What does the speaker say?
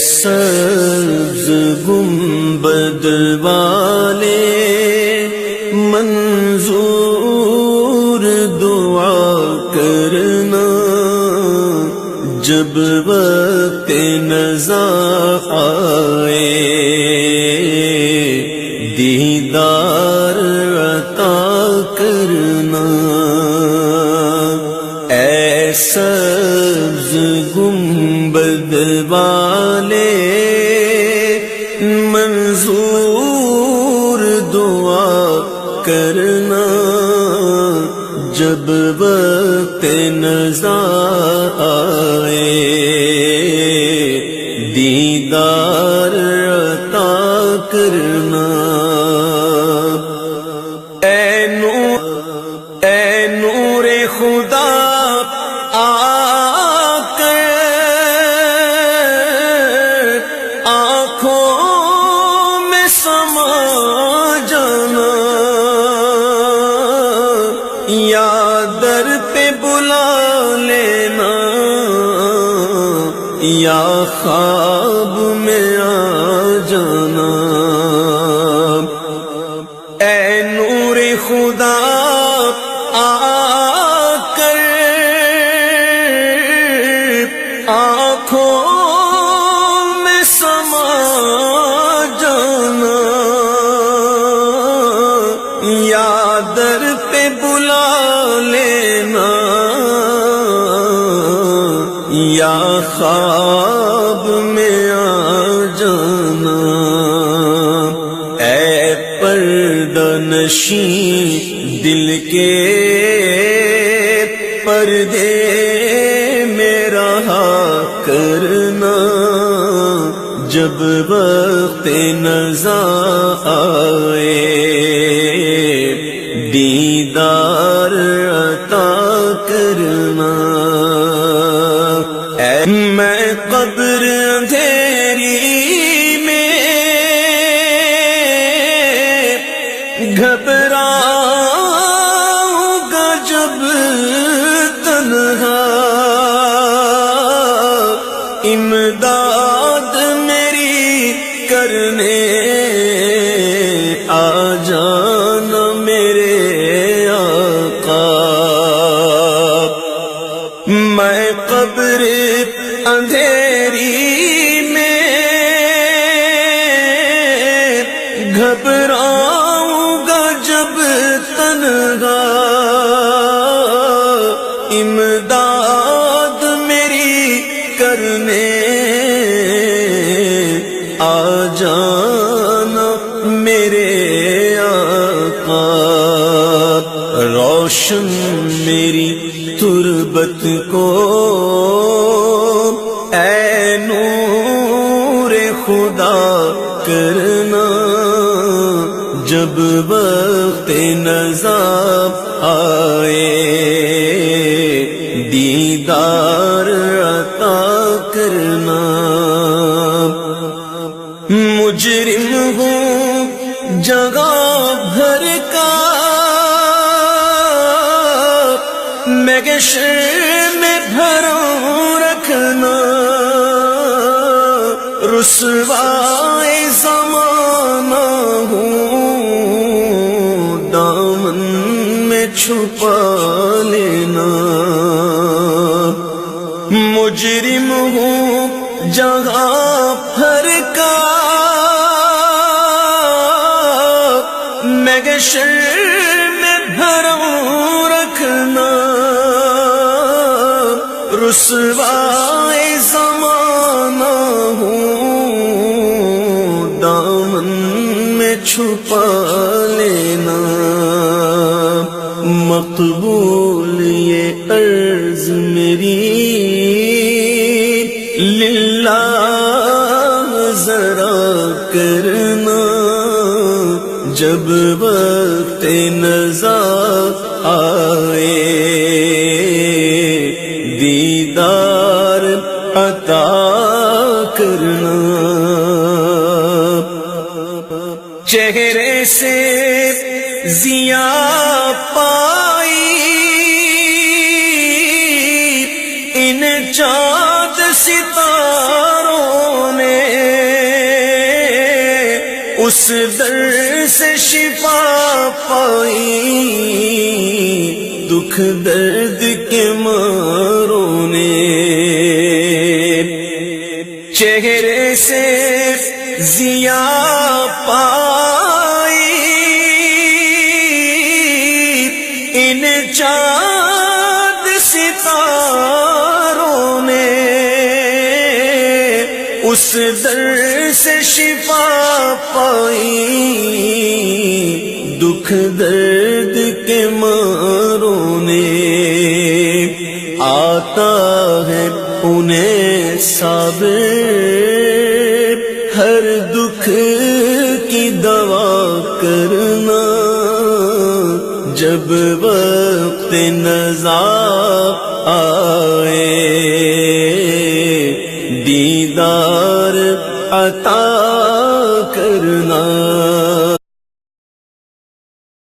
سبز گنبد والے منظور دعا کرنا جب وقت نظر آئے۔ دعا کرنا جب وقت نظر آئے۔ دیدار عطا کرنا۔ یا در پہ بلا لینا یا خواب میں آ جانا۔ اے نور خدا یا خواب میں آ جانا۔ اے پردہ نشین دل کے پردے میرا کرنا۔ جب وقت نظر آئے، دیدار میں قبر اندھیری میں گھبراؤں گا جب تنہا امداد میری کرنے آ جانا میرے آقا میں قبر اندھیری میں گھبراؤں گا جب تنہا۔ امداد میری کرنے آ جانا میرے آقا۔ روشن میری تربت کو نور خدا کرنا، جب وقت نظر آئے، دیدار عطا کرنا۔ مجرم ہوں جگہ بھر کا۔ میں گشر میں بھروں رکھنا۔ رسوائے زمانہ ہوں، دامن میں چھپا لینا۔ مجرم ہوں جگہ بھر کا۔ میں گشر میں بھروں رکھنا۔ رسوائے مقبول یہ عرض میری للہ ذرا کرنا جب وقت نظر آئے دیدار عطا کرنا چہرے سے زیا پائی ستاروں نے اس در سے شفا پائی۔ دکھ درد کے ماروں نے چہرے سے زیادہ اس در سے شفا پائی۔ دکھ درد کے ماروں نے آتا ہے انہیں ساب ہر دکھ کی دوا کرنا۔ جب وقت نزا آئے دیدار عطا کرنا۔